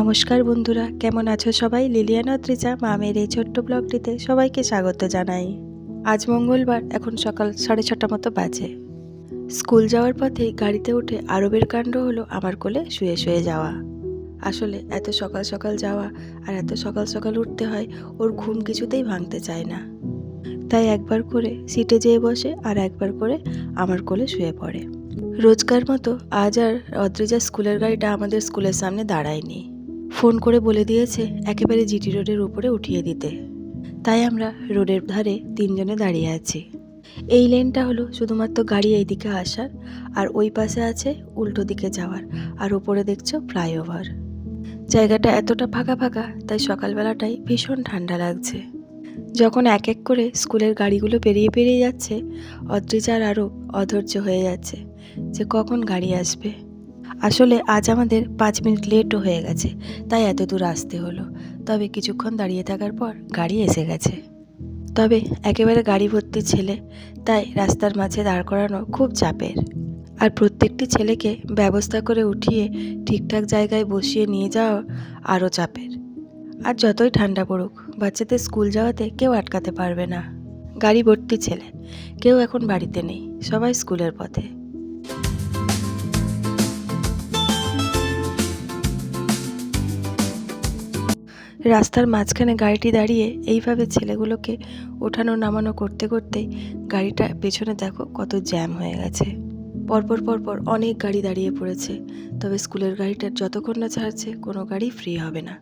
নমস্কার বন্ধুরা, কেমন আছো সবাই? লিলিয়ান অত্রিজা মামের এই ছোট্ট ব্লগটিতে সবাইকে স্বাগত জানাই। আজ মঙ্গলবার, এখন সকাল সাড়ে ছটা মতো বাজে। স্কুল যাওয়ার পথে গাড়িতে উঠে আরবের কাণ্ড হলো আমার কোলে শুয়ে শুয়ে যাওয়া। আসলে এত সকাল সকাল যাওয়া আর এত সকাল সকাল উঠতে হয়, ওর ঘুম কিছুতেই ভাঙতে চায় না। তাই একবার করে সিটে যেয়ে বসে আর একবার করে আমার কোলে শুয়ে পড়ে। রোজকার মতো আজ আর অদ্রিজা স্কুলের গাড়িটা আমাদের স্কুলের সামনে দাঁড়ায়নি। ফোন করে বলে দিয়েছে একেবারে জিটি রোডের উপরে উঠিয়ে দিতে। তাই আমরা রোডের ধারে তিনজনে দাঁড়িয়ে আছি। এই লেনটা হলো শুধুমাত্র গাড়ি এইদিকে আসার, আর ওই পাশে আছে উল্টো দিকে যাওয়ার, আর ওপরে দেখছ ফ্লাইওভার। জায়গাটা এতটা ফাঁকা ফাঁকা, তাই সকালবেলাটাই ভীষণ ঠান্ডা লাগছে। যখন এক এক করে স্কুলের গাড়িগুলো পেরিয়ে পেরিয়ে যাচ্ছে, অদ্রিজার আরও অধৈর্য হয়ে যাচ্ছে যে কখন গাড়ি আসবে। আসলে আজ আমাদের পাঁচ মিনিট লেটও হয়ে গেছে, তাই এত দূর আসতে হলো। তবে কিছুক্ষণ দাঁড়িয়ে থাকার পর গাড়ি এসে গেছে। তবে একেবারে গাড়ি ভর্তি ছেলে, তাই রাস্তার মাঝে দাঁড় করানো খুব চাপের। আর প্রত্যেকটি ছেলেকে ব্যবস্থা করে উঠিয়ে ঠিকঠাক জায়গায় বসিয়ে নিয়ে যাওয়া আরও চাপের। আর যতই ঠান্ডা পড়ুক, বাচ্চাদের স্কুল যাওয়াতে কেউ আটকাতে পারবে না। গাড়ি ভর্তি ছেলে, কেউ এখন বাড়িতে নেই, সবাই স্কুলের পথে। রাস্তার মাঝখানে গাড়িটি দাঁড়িয়ে এইভাবে ছেলেগুলোকে ওঠানো নামানো করতে করতেই গাড়িটা পেছনে দেখো কত জ্যাম হয়ে গেছে। পরপর পরপর অনেক গাড়ি দাঁড়িয়ে পড়েছে। তবে স্কুলের গাড়িটা যতক্ষণ না ছাড়ছে, কোনো গাড়ি ফ্রি হবে না।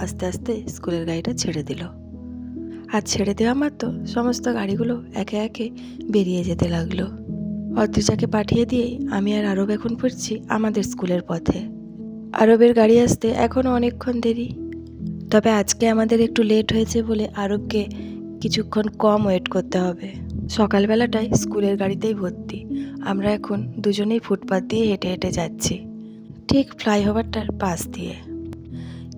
আস্তে আস্তে স্কুলের গাড়িটা ছেড়ে দিল। আর ছেড়ে দেওয়া মাত্র সমস্ত গাড়িগুলো একে একে বেরিয়ে যেতে লাগল। অদ্রিজাকে পাঠিয়ে দিয়েই আমি আর আরব এখন ফিরছি আমাদের স্কুলের পথে। আরবের গাড়ি আসতে এখনও অনেকক্ষণ দেরি। তবে আজকে আমাদের একটু লেট হয়েছে বলে আরবকে কিছুক্ষণ কম ওয়েট করতে হবে। সকালবেলাটায় স্কুলের গাড়িতেই ভর্তি। আমরা এখন দুজনেই ফুটপাথ দিয়ে হেঁটে হেঁটে যাচ্ছি। ঠিক ফ্লাইওভারটার পাশ দিয়ে।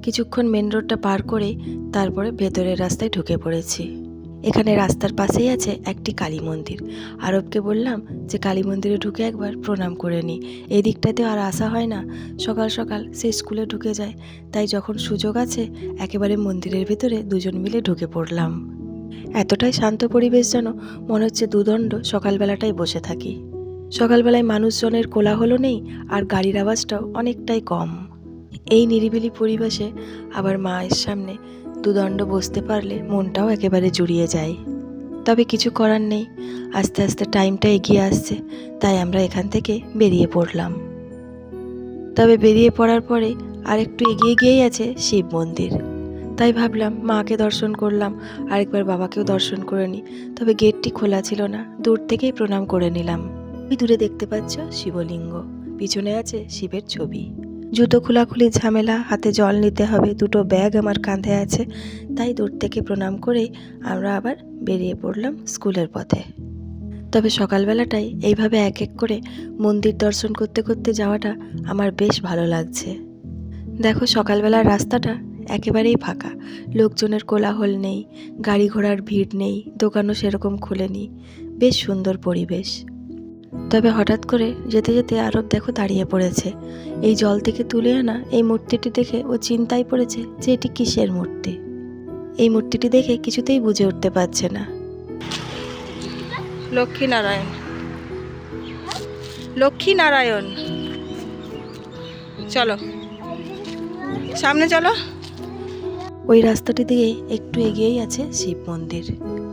কিছুক্ষণ মেন রোডটা পার করে তারপরে ভেতরের রাস্তায় ঢুকে পড়েছি। এখানে রাস্তার পাশেই আছে একটি কালী মন্দির। আরবকে বললাম যে, কালী মন্দিরে ঢুকে একবার প্রণাম করে নিই এই দিকটাতে আর আসা হয় না। সকাল সকাল সে স্কুলে ঢুকে যায়। তাই যখন সুযোগ আছে, একেবারে মন্দিরের ভেতরে দুজন মিলে ঢুকে পড়লাম। এতটাই শান্ত পরিবেশ যেন মনে হচ্ছে দুদণ্ড সকালবেলাটাই বসে থাকি। সকালবেলায় মানুষজনের কোলাহলও নেই আর গাড়ির আওয়াজটাও অনেকটাই কম। এই নিরিবিলি পরিবেশে আবার মায়ের সামনে দুদণ্ড বসতে পারলে মনটাও একেবারে জুড়িয়ে যায়। তবে কিছু করার নেই। আস্তে আস্তে টাইমটা এগিয়ে আসছে, তাই আমরা এখান থেকে বেরিয়ে পড়লাম। তবে বেরিয়ে পড়ার পরে আর একটু এগিয়ে গিয়েই আছে শিব মন্দির। তাই ভাবলাম, মাকে দর্শন করলাম, আরেকবার বাবাকেও দর্শন করে নিই তবে গেটটি খোলা ছিল না, দূর থেকেই প্রণাম করে নিলাম। দূরে দেখতে পাচ্ছ শিবলিঙ্গ, পিছনে আছে শিবের ছবি। জুতো খোলাখুলি ঝামেলা, হাতে জল নিতে হবে, দুটো ব্যাগ আমার কাঁধে আছে। তাই দূর থেকে প্রণাম করেই আমরা আবার বেরিয়ে পড়লাম স্কুলের পথে। তবে সকালবেলাটাই এইভাবে এক এক করে মন্দির দর্শন করতে করতে যাওয়াটা আমার বেশ ভালো লাগছে। দেখো সকালবেলার রাস্তাটা একেবারেই ফাঁকা। লোকজনের কোলাহল নেই, গাড়ি ঘোড়ার ভিড় নেই, দোকানও সেরকম খোলেনি। বেশ সুন্দর পরিবেশ। তবে হঠাৎ করে যেতে যেতে আরব দেখো দাঁড়িয়ে পড়েছে। এই জল থেকে তুলে আনা এই মূর্তিটি দেখে ও চিন্তায় পড়েছে যে এটি কিসের মূর্তি। এই মূর্তিটি দেখে কিছুতেই বুঝে উঠতে পারছে না। লক্ষ্মী নারায়ণ লক্ষ্মী নারায়ণ চলো। সামনে চলো। ওই রাস্তাটি দিয়ে একটু এগিয়েই আছে শিব মন্দির।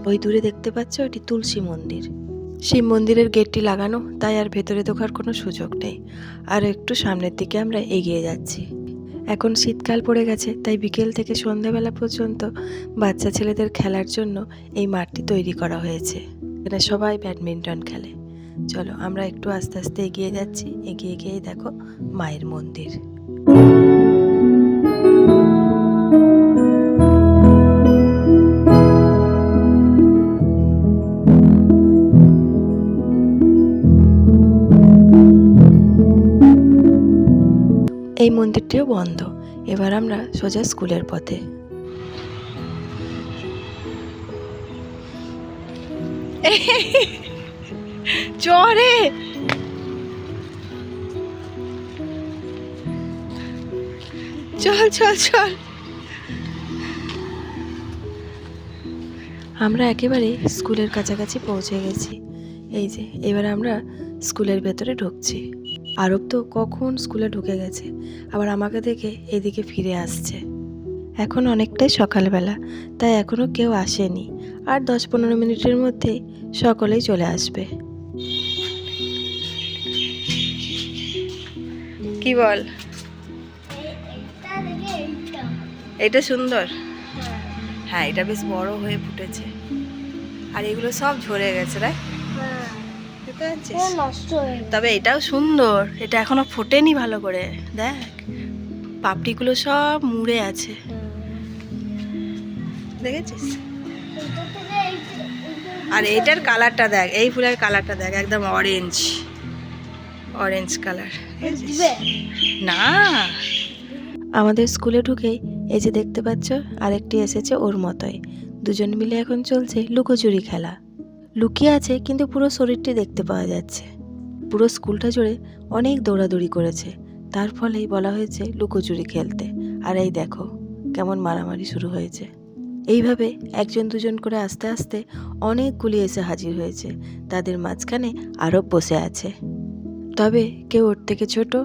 ওই দূরে দেখতে পাচ্ছ এটি তুলসী মন্দির। শিব মন্দিরের গেটটি লাগানো, তাই আর ভেতরে ঢোকার কোনো সুযোগ নেই। আর একটু সামনের দিকে আমরা এগিয়ে যাচ্ছি। এখন শীতকাল পড়ে গেছে, তাই বিকেল থেকে সন্ধ্যাবেলা পর্যন্ত বাচ্চা ছেলেদের খেলার জন্য এই মাঠটি তৈরি করা হয়েছে। এখানে সবাই ব্যাডমিন্টন খেলে। চলো আমরা একটু আস্তে আস্তে এগিয়ে যাচ্ছি। এগিয়ে গিয়েই দেখো মায়ের মন্দির। বন্ধ। এবার আমরা সোজা স্কুলের পথে। চরে! চল চল চল। আমরা একেবারে স্কুলের কাছাকাছি পৌঁছে গেছি। এই যে, এবার আমরা স্কুলের ভেতরে ঢুকছি। আরব তো কখন স্কুলে ঢুকে গেছে আবার আমাকে দেখে এদিকে ফিরে আসছে। এখন অনেকটাই সকালবেলা তাই এখনও কেউ আসেনি আর দশ পনেরো মিনিটের মধ্যে সকলেই চলে আসবে। কি বল? এটা সুন্দর। হ্যাঁ এটা বেশ বড় হয়ে ফুটেছে। আর এগুলো সব ঝরে গেছে রাই তবে এটাও সুন্দর। এটা এখনও ফোটেনি ভালো করে। দেখ পাপড়িগুলো সব মুড়ে আছে। দেখেছিস? আর এটার কালারটা দেখ এই ফুলের কালারটা দেখ একদম অরেঞ্জ অরেঞ্জ কালার না। আমাদের স্কুলে ঢুকেই এই যে দেখতে পাচ্ছ আরেকটি এসেছে ওর মতোই। দুজন মিলে এখন চলছে লুকোচুরি খেলা। লুকিয়ে আছে কিন্তু পুরো শরীরটি দেখতে পাওয়া যাচ্ছে। পুরো স্কুলটা জুড়ে অনেক দৌড়াদৌড়ি করেছে। তার ফলেই বলা হয়েছে লুকোচুরি খেলতে। আর এই দেখো, কেমন মারামারি শুরু হয়েছে। এইভাবে একজন দুজন করে আস্তে আস্তে অনেকগুলি এসে হাজির হয়েছে। তাদের মাঝখানে আরব বসে আছে। তবে কেউ ওর থেকে ছোট,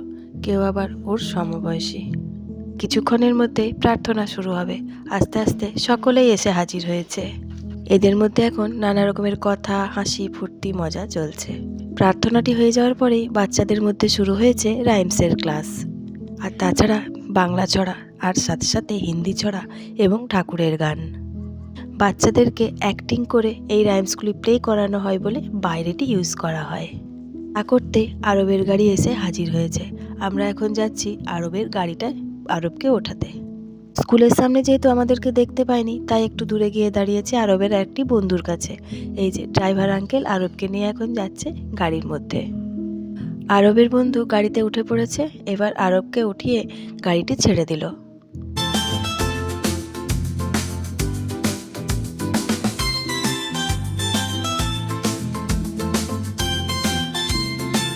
কেউ আবার ওর সমবয়সী। কিছুক্ষণের মধ্যে প্রার্থনা শুরু হবে। আস্তে আস্তে সকলেই এসে হাজির হয়েছে। এদের মধ্যে এখন নানা রকমের কথা, হাসি, ফুর্তি, মজা চলছে। প্রার্থনাটি হয়ে যাওয়ার পরেই বাচ্চাদের মধ্যে শুরু হয়েছে রাইমসের ক্লাস। আর তাছাড়া বাংলা ছড়া আর সাথে সাথে হিন্দি ছড়া এবং ঠাকুরের গান। বাচ্চাদেরকে অ্যাক্টিং করে এই রাইমসগুলি প্লে করানো হয় বলে বাইরেটি ইউজ করা হয়। তা করতে আরবের গাড়ি এসে হাজির হয়েছে। আমরা এখন যাচ্ছি আরবের গাড়িটা আরবকে ওঠাতে। স্কুলের সামনে যেহেতু আমাদেরকে দেখতে পায়নি, তাই একটু দূরে গিয়ে দাঁড়িয়েছে আরবের একটি বন্ধুর কাছে। এই যে, ড্রাইভার আঙ্কেল আরবকে নিয়ে এখন যাচ্ছে গাড়ির মধ্যে। আরবের বন্ধু গাড়িতে উঠে পড়েছে, এবার আরবকে উঠিয়ে গাড়িটি ছেড়ে দিল।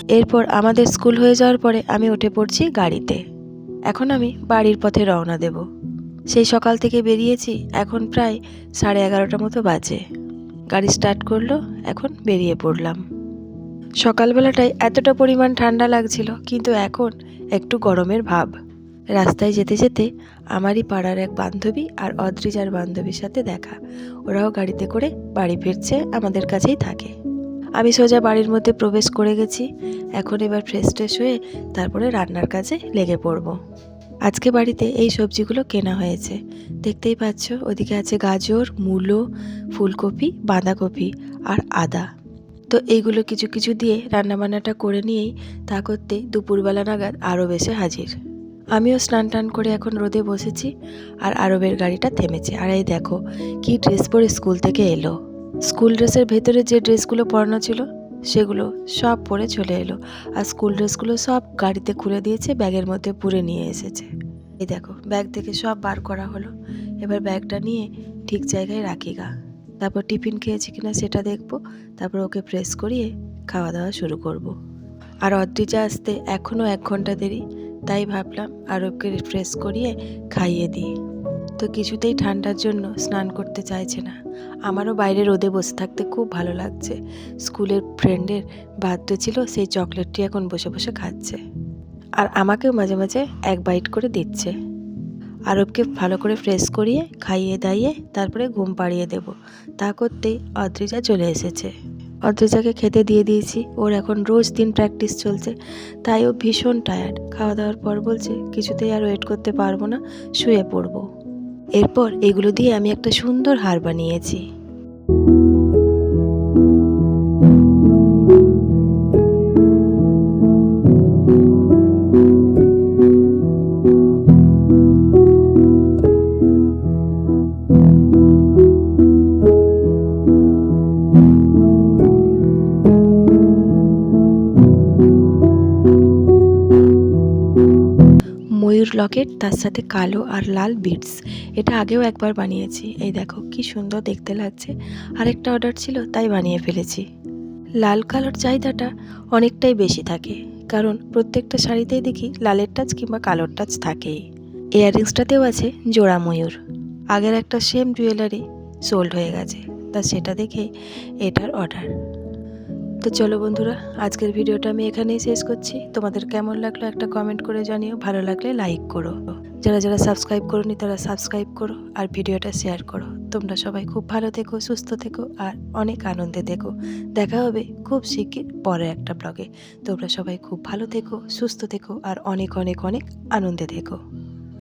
এরপর আমাদের স্কুল হয়ে যাওয়ার পরে আমি উঠে পড়ছি গাড়িতে। এখন আমি বাড়ির পথে রওনা দেব। সেই সকাল থেকে বেরিয়েছি, এখন প্রায় সাড়ে এগারোটা মতো বাজে। গাড়ি স্টার্ট করল, এখন বেরিয়ে পড়লাম। সকালবেলাটায় এতটা পরিমাণ ঠান্ডা লাগছিল, কিন্তু এখন একটু গরমের ভাব। রাস্তায় যেতে যেতে আমারই পাড়ার এক বান্ধবী আর অদ্রিজার বান্ধবীর সাথে দেখা। ওরাও গাড়িতে করে বাড়ি ফিরছে, আমাদের কাছেই থাকে। আমি সোজা বাড়ির মধ্যে প্রবেশ করে গেছি, এখন এবার ফ্রেশ ট্রেশ হয়ে তারপরে রান্নার কাজে লেগে পড়ব। আজকে বাড়িতে এই সবজিগুলো কেনা হয়েছে। দেখতেই পাচ্ছ, ওদিকে আছে গাজর, মূলো, ফুলকপি, বাঁধাকপি আর আদা। তো এইগুলো কিছু কিছু দিয়ে রান্নাবান্নাটা করে নিয়েই তা করতে দুপুরবেলা নাগাদ আরও বেশি হাজির। আমিও স্নান টান করে এখন রোদে বসেছি আর আরবের গাড়িটা থেমেছে। আর এই দেখো, কি ড্রেস পরে স্কুল থেকে এলো। স্কুল ড্রেসের ভেতরে যে ড্রেসগুলো পরানো ছিল সেগুলো সব পরে চলে এলো আর স্কুল ড্রেসগুলো সব গাড়িতে খুলে দিয়েছে ব্যাগের মধ্যে পুরে নিয়ে এসেছে। এই দেখো ব্যাগ থেকে সব বার করা হলো। এবার ব্যাগটা নিয়ে ঠিক জায়গায় রাখি গা। তারপর টিফিন খেয়েছি কিনা সেটা দেখব। তারপর ওকে প্রেস করিয়ে খাওয়া দাওয়া শুরু করব। আর অদ্রিজা আসতে এখনও এক ঘণ্টা দেরি, তাই ভাবলাম আরবকে ফ্রেশ করিয়ে খাইয়ে দিই। তো কিছুতেই ঠান্ডার জন্য স্নান করতে চাইছে না। আমারও বাইরে রোদে বসে থাকতে খুব ভালো লাগছে। স্কুলের ফ্রেন্ডের বার্থডে ছিল, সেই চকলেটটি এখন বসে বসে খাচ্ছে। আর আমাকেও মাঝে মাঝে এক বাইট করে দিচ্ছে। আরবকে ভালো করে ফ্রেশ করিয়ে, খাইয়ে দাইয়ে, তারপরে ঘুম পাড়িয়ে দেব। তা করতেই অদ্রিজা চলে এসেছে। অদ্রিজাকে খেতে দিয়ে দিয়েছি। ওর এখন রোজ দিন প্র্যাকটিস চলছে। তাই ও ভীষণ টায়ার্ড। খাওয়া দাওয়ার পর বলছে, কিছুতেই আর ওয়েট করতে পারব না, শুয়ে পড়ব। এরপর এগুলো দিয়ে আমি একটা সুন্দর হার বানিয়েছি। লকেট তার সাথে কালো আর লাল বিটস এটা আগেও একবার বানিয়েছি। এই দেখো, কি সুন্দর দেখতে লাগছে। আরেকটা অর্ডার ছিল, তাই বানিয়ে ফেলেছি। লাল কালোর চাহিদাটা অনেকটাই বেশি থাকে, কারণ প্রত্যেকটা শাড়িতেই দেখি লালের টাচ কিংবা কালোর টাচ থাকেই। ইয়াররিংসটাতেও আছে জোড়া ময়ূর। আগের একটা সেম জুয়েলারি সোল্ড হয়ে গেছে, তা সেটা দেখে এটার অর্ডার তো চলো বন্ধুরা, আজকের ভিডিওটা আমি এখানেই শেষ করছি। তোমাদের কেমন লাগল একটা কমেন্ট করে জানিও, ভালো লাগলে লাইক করো। যারা যারা সাবস্ক্রাইব করোনি, তারা সাবস্ক্রাইব করো আর ভিডিওটা শেয়ার করো। তোমরা সবাই খুব ভালো থেকো, সুস্থ থেকো আর অনেক আনন্দে থেকো। দেখা হবে খুব শিগগির পরে একটা ব্লগে তোমরা সবাই খুব ভালো থেকো, সুস্থ থেকো আর অনেক অনেক অনেক আনন্দে থেকো।